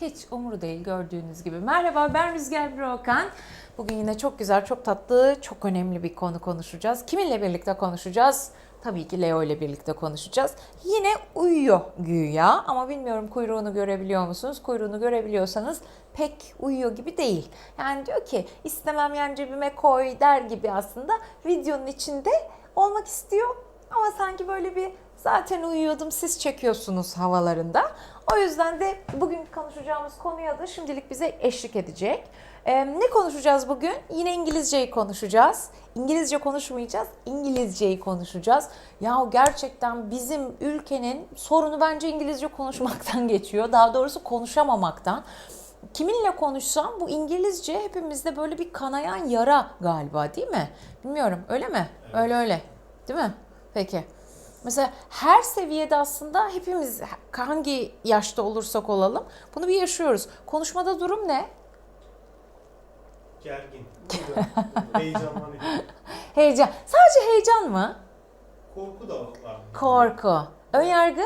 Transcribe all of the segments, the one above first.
hiç umuru değil gördüğünüz gibi. Merhaba ben Rüzgar Brokan. Bugün yine çok güzel, çok tatlı, çok önemli bir konu konuşacağız. Kiminle birlikte konuşacağız? Tabii ki Leo ile birlikte konuşacağız. Yine uyuyor güya ama bilmiyorum kuyruğunu görebiliyor musunuz? Kuyruğunu görebiliyorsanız pek uyuyor gibi değil. Yani diyor ki istemem yani cebime koy der gibi aslında videonun içinde olmak istiyor. Ama sanki böyle bir zaten uyuyordum siz çekiyorsunuz havalarında. O yüzden de bugün konuşacağımız konuya da şimdilik bize eşlik edecek. Ee, ne konuşacağız bugün? Yine İngilizceyi konuşacağız. İngilizce konuşmayacağız, İngilizceyi konuşacağız. Ya gerçekten bizim ülkenin sorunu bence İngilizce konuşmaktan geçiyor. Daha doğrusu konuşamamaktan. Kiminle konuşsam bu İngilizce hepimizde böyle bir kanayan yara galiba değil mi? Bilmiyorum öyle mi? Öyle öyle. Değil mi? Peki. Mesela her seviyede aslında hepimiz hangi yaşta olursak olalım bunu bir yaşıyoruz. Konuşmada durum ne? Gergin. Heyecanlanıyor. Heyecan. Sadece heyecan mı? Korku da var. Korku. Önyargı?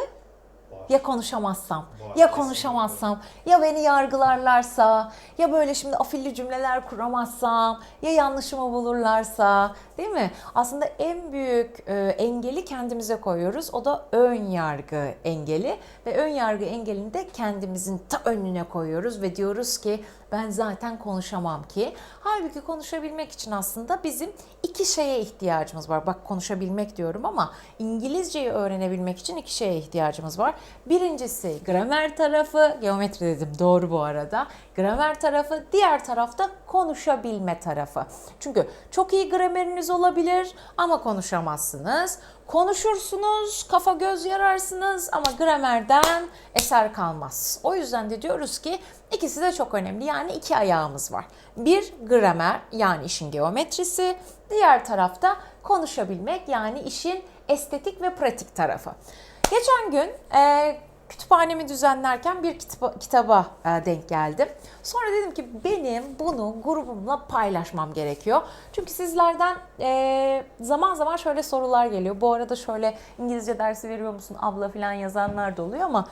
Ya konuşamazsam, Var, ya kesinlikle. konuşamazsam, ya beni yargılarlarsa, ya böyle şimdi afilli cümleler kuramazsam, ya yanlışımı bulurlarsa, değil mi? Aslında en büyük e, engeli kendimize koyuyoruz. O da ön yargı engeli. Ve ön yargı engelini de kendimizin ta önüne koyuyoruz ve diyoruz ki ben zaten konuşamam ki. Halbuki konuşabilmek için aslında bizim iki şeye ihtiyacımız var. Bak konuşabilmek diyorum ama İngilizceyi öğrenebilmek için iki şeye ihtiyacımız var. Birincisi gramer tarafı, geometri dedim doğru bu arada. Gramer tarafı, diğer tarafta konuşabilme tarafı. Çünkü çok iyi grameriniz olabilir ama konuşamazsınız. Konuşursunuz, kafa göz yararsınız ama gramerden eser kalmaz. O yüzden de diyoruz ki ikisi de çok önemli. Yani iki ayağımız var. Bir gramer yani işin geometrisi, diğer tarafta konuşabilmek yani işin estetik ve pratik tarafı. Geçen gün e, kütüphanemi düzenlerken bir kitaba, kitaba e, denk geldim. Sonra dedim ki benim bunu grubumla paylaşmam gerekiyor. Çünkü sizlerden e, zaman zaman şöyle sorular geliyor. Bu arada şöyle İngilizce dersi veriyor musun abla falan yazanlar da oluyor ama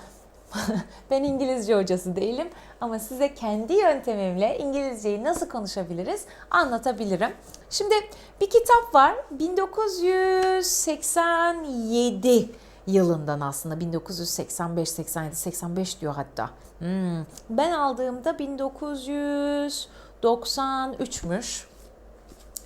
ben İngilizce hocası değilim ama size kendi yöntemimle İngilizceyi nasıl konuşabiliriz anlatabilirim. Şimdi bir kitap var 1987 yılından aslında 1985 87 85 diyor hatta. Hmm. Ben aldığımda 1993'müş.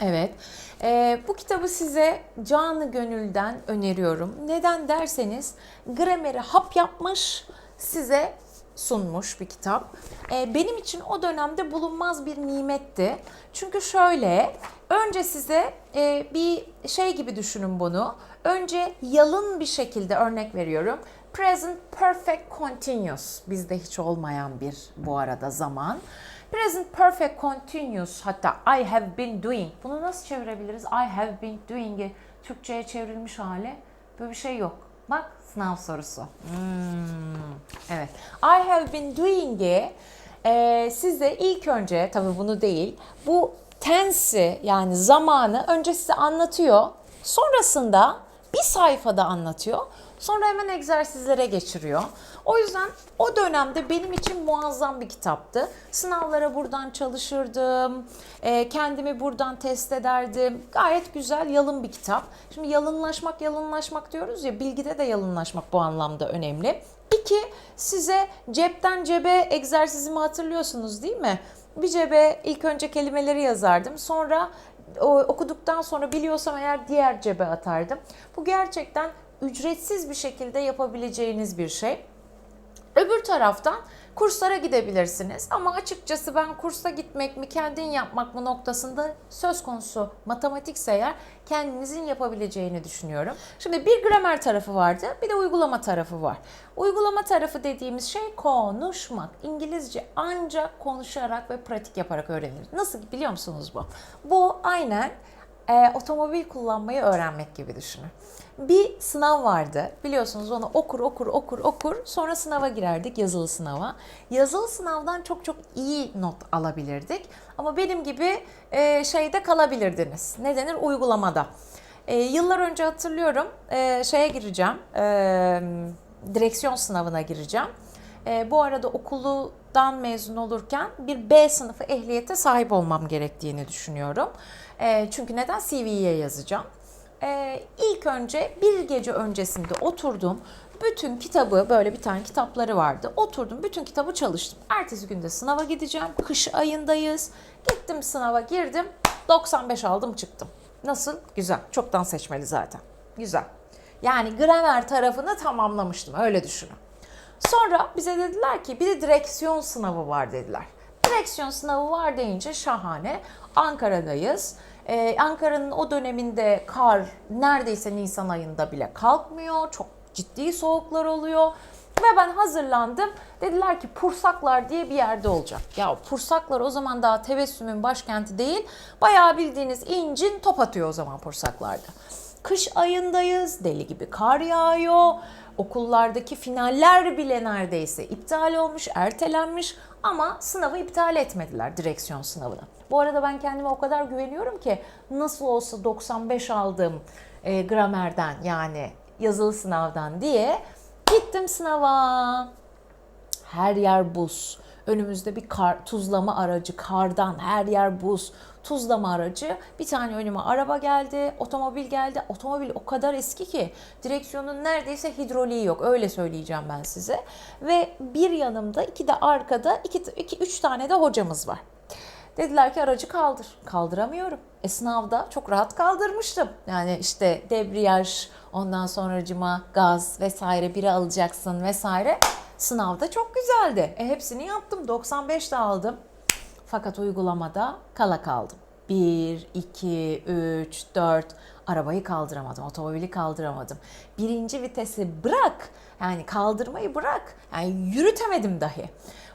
Evet. Ee, bu kitabı size canı gönülden öneriyorum. Neden derseniz grameri hap yapmış, size sunmuş bir kitap. Ee, benim için o dönemde bulunmaz bir nimetti. Çünkü şöyle, önce size e, bir şey gibi düşünün bunu. Önce yalın bir şekilde örnek veriyorum. Present Perfect Continuous bizde hiç olmayan bir bu arada zaman. Present Perfect Continuous hatta I have been doing. Bunu nasıl çevirebiliriz? I have been doing'i Türkçe'ye çevrilmiş hali. Böyle bir şey yok. Bak sınav sorusu. Hmm, evet. I have been doing'i e, size ilk önce tabii bunu değil bu tense'i yani zamanı önce size anlatıyor. Sonrasında bir sayfada anlatıyor. Sonra hemen egzersizlere geçiriyor. O yüzden o dönemde benim için muazzam bir kitaptı. Sınavlara buradan çalışırdım. e, Kendimi buradan test ederdim. Gayet güzel, yalın bir kitap. Şimdi yalınlaşmak, yalınlaşmak diyoruz ya, bilgide de yalınlaşmak bu anlamda önemli. İki, size cepten cebe egzersizimi hatırlıyorsunuz değil mi? Bir cebe ilk önce kelimeleri yazardım. Sonra o, okuduktan sonra biliyorsam eğer diğer cebe atardım. Bu gerçekten ücretsiz bir şekilde yapabileceğiniz bir şey. Taraftan kurslara gidebilirsiniz ama açıkçası ben kursa gitmek mi kendin yapmak mı noktasında söz konusu matematikse eğer kendinizin yapabileceğini düşünüyorum. Şimdi bir gramer tarafı vardı bir de uygulama tarafı var. Uygulama tarafı dediğimiz şey konuşmak. İngilizce ancak konuşarak ve pratik yaparak öğrenilir. Nasıl biliyor musunuz bu? Bu aynen e, otomobil kullanmayı öğrenmek gibi düşünün. Bir sınav vardı. Biliyorsunuz onu okur okur okur okur sonra sınava girerdik yazılı sınava. Yazılı sınavdan çok çok iyi not alabilirdik. Ama benim gibi e, şeyde kalabilirdiniz. Ne denir? Uygulamada. E, yıllar önce hatırlıyorum e, şeye gireceğim. E, direksiyon sınavına gireceğim. E, bu arada okuldan mezun olurken bir B sınıfı ehliyete sahip olmam gerektiğini düşünüyorum. E, çünkü neden CV'ye yazacağım? E, ilk önce bir gece öncesinde oturdum. Bütün kitabı böyle bir tane kitapları vardı. Oturdum bütün kitabı çalıştım. Ertesi günde sınava gideceğim. Kış ayındayız. Gittim sınava girdim. 95 aldım çıktım. Nasıl? Güzel. Çoktan seçmeli zaten. Güzel. Yani gramer tarafını tamamlamıştım. Öyle düşünün. Sonra bize dediler ki bir de direksiyon sınavı var dediler. Direksiyon sınavı var deyince şahane. Ankara'dayız. Ee, Ankara'nın o döneminde kar neredeyse Nisan ayında bile kalkmıyor. Çok ciddi soğuklar oluyor. Ve ben hazırlandım. Dediler ki Pursaklar diye bir yerde olacak. Ya Pursaklar o zaman daha tebessümün başkenti değil. Bayağı bildiğiniz incin top atıyor o zaman Pursaklar'da. Kış ayındayız, deli gibi kar yağıyor. Okullardaki finaller bile neredeyse iptal olmuş, ertelenmiş ama sınavı iptal etmediler direksiyon sınavını. Bu arada ben kendime o kadar güveniyorum ki nasıl olsa 95 aldım e, gramerden yani yazılı sınavdan diye gittim sınava. Her yer buz. Önümüzde bir kar, tuzlama aracı, kardan her yer buz. Tuzlama aracı. Bir tane önüme araba geldi, otomobil geldi. Otomobil o kadar eski ki direksiyonun neredeyse hidroliği yok. Öyle söyleyeceğim ben size. Ve bir yanımda, iki de arkada, iki, iki üç tane de hocamız var. Dediler ki aracı kaldır. Kaldıramıyorum. E sınavda çok rahat kaldırmıştım. Yani işte debriyaj, ondan sonracıma gaz vesaire biri alacaksın vesaire. Sınavda çok güzeldi. E hepsini yaptım. 95 de aldım. Fakat uygulamada kala kaldım. 1, 2, 3, 4 arabayı kaldıramadım, otomobili kaldıramadım. Birinci vitesi bırak, yani kaldırmayı bırak, yani yürütemedim dahi.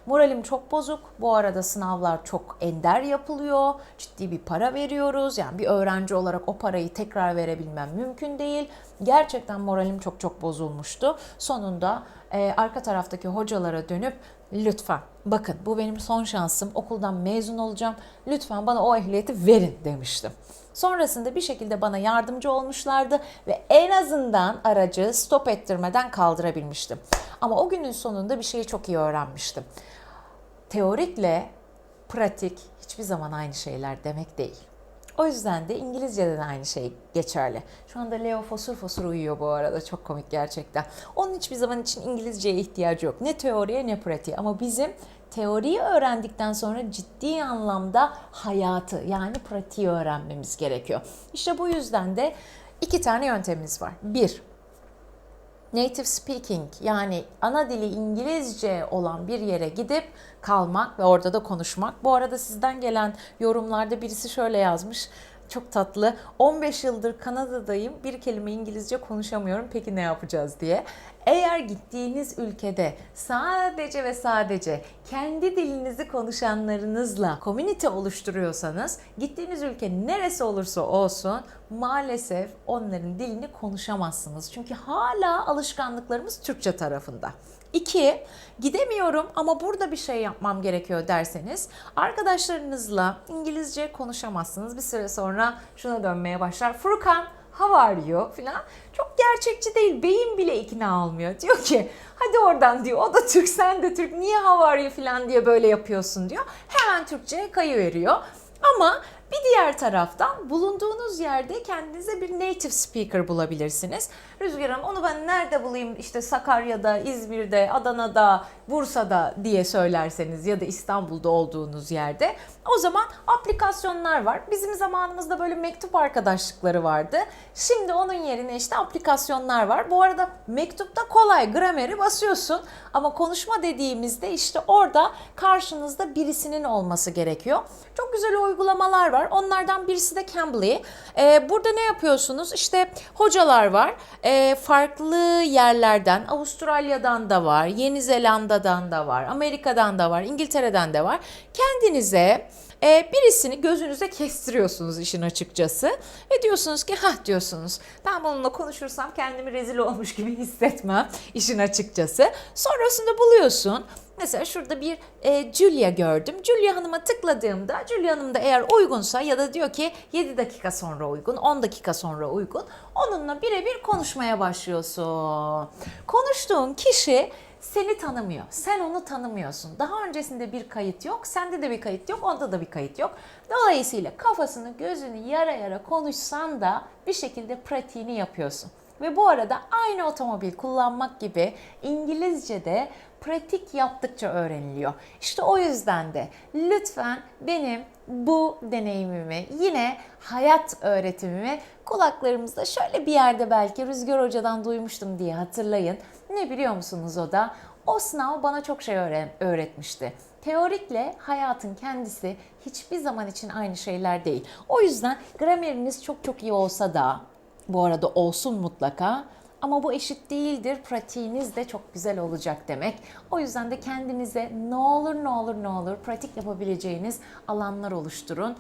Moralim çok bozuk. Bu arada sınavlar çok ender yapılıyor. Ciddi bir para veriyoruz. Yani bir öğrenci olarak o parayı tekrar verebilmem mümkün değil. Gerçekten moralim çok çok bozulmuştu. Sonunda e, arka taraftaki hocalara dönüp lütfen bakın bu benim son şansım. Okuldan mezun olacağım. Lütfen bana o ehliyeti verin demiştim. Sonrasında bir şekilde bana yardımcı olmuşlardı ve en azından aracı stop ettirmeden kaldırabilmiştim. Ama o günün sonunda bir şeyi çok iyi öğrenmiştim. Teorikle pratik hiçbir zaman aynı şeyler demek değil. O yüzden de İngilizce'de de aynı şey geçerli. Şu anda Leo fosur fosur uyuyor bu arada. Çok komik gerçekten. Onun hiçbir zaman için İngilizceye ihtiyacı yok. Ne teoriye ne pratiğe. Ama bizim teoriyi öğrendikten sonra ciddi anlamda hayatı yani pratiği öğrenmemiz gerekiyor. İşte bu yüzden de iki tane yöntemimiz var. Bir, native speaking yani ana dili İngilizce olan bir yere gidip kalmak ve orada da konuşmak. Bu arada sizden gelen yorumlarda birisi şöyle yazmış. Çok tatlı. 15 yıldır Kanada'dayım. Bir kelime İngilizce konuşamıyorum. Peki ne yapacağız diye. Eğer gittiğiniz ülkede sadece ve sadece kendi dilinizi konuşanlarınızla komünite oluşturuyorsanız gittiğiniz ülke neresi olursa olsun maalesef onların dilini konuşamazsınız. Çünkü hala alışkanlıklarımız Türkçe tarafında. İki, gidemiyorum ama burada bir şey yapmam gerekiyor derseniz arkadaşlarınızla İngilizce konuşamazsınız. Bir süre sonra şuna dönmeye başlar. Furkan how are you filan. Çok gerçekçi değil. Beyin bile ikna olmuyor. Diyor ki hadi oradan diyor. O da Türk sen de Türk. Niye how are you filan diye böyle yapıyorsun diyor. Hemen Türkçe'ye kayıveriyor. Ama bir diğer taraftan bulunduğunuz yerde kendinize bir native speaker bulabilirsiniz. Rüzgar Hanım onu ben nerede bulayım işte Sakarya'da, İzmir'de, Adana'da, Bursa'da diye söylerseniz ya da İstanbul'da olduğunuz yerde o zaman aplikasyonlar var. Bizim zamanımızda böyle mektup arkadaşlıkları vardı. Şimdi onun yerine işte aplikasyonlar var. Bu arada mektupta kolay grameri basıyorsun ama konuşma dediğimizde işte orada karşınızda birisinin olması gerekiyor. Çok güzel uygulamalar var. Onlardan birisi de Cambly. Ee, burada ne yapıyorsunuz? İşte hocalar var. Ee, farklı yerlerden, Avustralya'dan da var, Yeni Zelanda'dan da var, Amerika'dan da var, İngiltere'den de var. Kendinize e, birisini gözünüze kestiriyorsunuz işin açıkçası ve diyorsunuz ki ha diyorsunuz ben bununla konuşursam kendimi rezil olmuş gibi hissetmem işin açıkçası. Sonrasında buluyorsun Mesela şurada bir e, Julia gördüm. Julia Hanım'a tıkladığımda Julia Hanım da eğer uygunsa ya da diyor ki 7 dakika sonra uygun, 10 dakika sonra uygun. Onunla birebir konuşmaya başlıyorsun. Konuştuğun kişi seni tanımıyor. Sen onu tanımıyorsun. Daha öncesinde bir kayıt yok. Sende de bir kayıt yok. Onda da bir kayıt yok. Dolayısıyla kafasını gözünü yara yara konuşsan da bir şekilde pratiğini yapıyorsun. Ve bu arada aynı otomobil kullanmak gibi İngilizce'de pratik yaptıkça öğreniliyor. İşte o yüzden de lütfen benim bu deneyimimi yine hayat öğretimimi kulaklarımızda şöyle bir yerde belki Rüzgar Hoca'dan duymuştum diye hatırlayın. Ne biliyor musunuz o da? O sınav bana çok şey öğretmişti. Teorikle hayatın kendisi hiçbir zaman için aynı şeyler değil. O yüzden grameriniz çok çok iyi olsa da bu arada olsun mutlaka ama bu eşit değildir. Pratiğiniz de çok güzel olacak demek. O yüzden de kendinize ne olur ne olur ne olur pratik yapabileceğiniz alanlar oluşturun.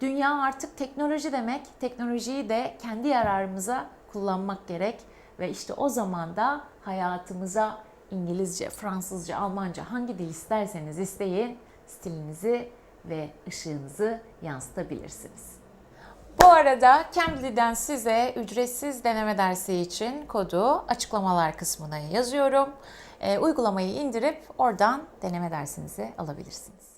Dünya artık teknoloji demek. Teknolojiyi de kendi yararımıza kullanmak gerek ve işte o zaman da hayatımıza İngilizce, Fransızca, Almanca hangi dil isterseniz isteyin stilinizi ve ışığınızı yansıtabilirsiniz. Bu arada Cambly'den size ücretsiz deneme dersi için kodu açıklamalar kısmına yazıyorum. Ee, uygulamayı indirip oradan deneme dersinizi alabilirsiniz.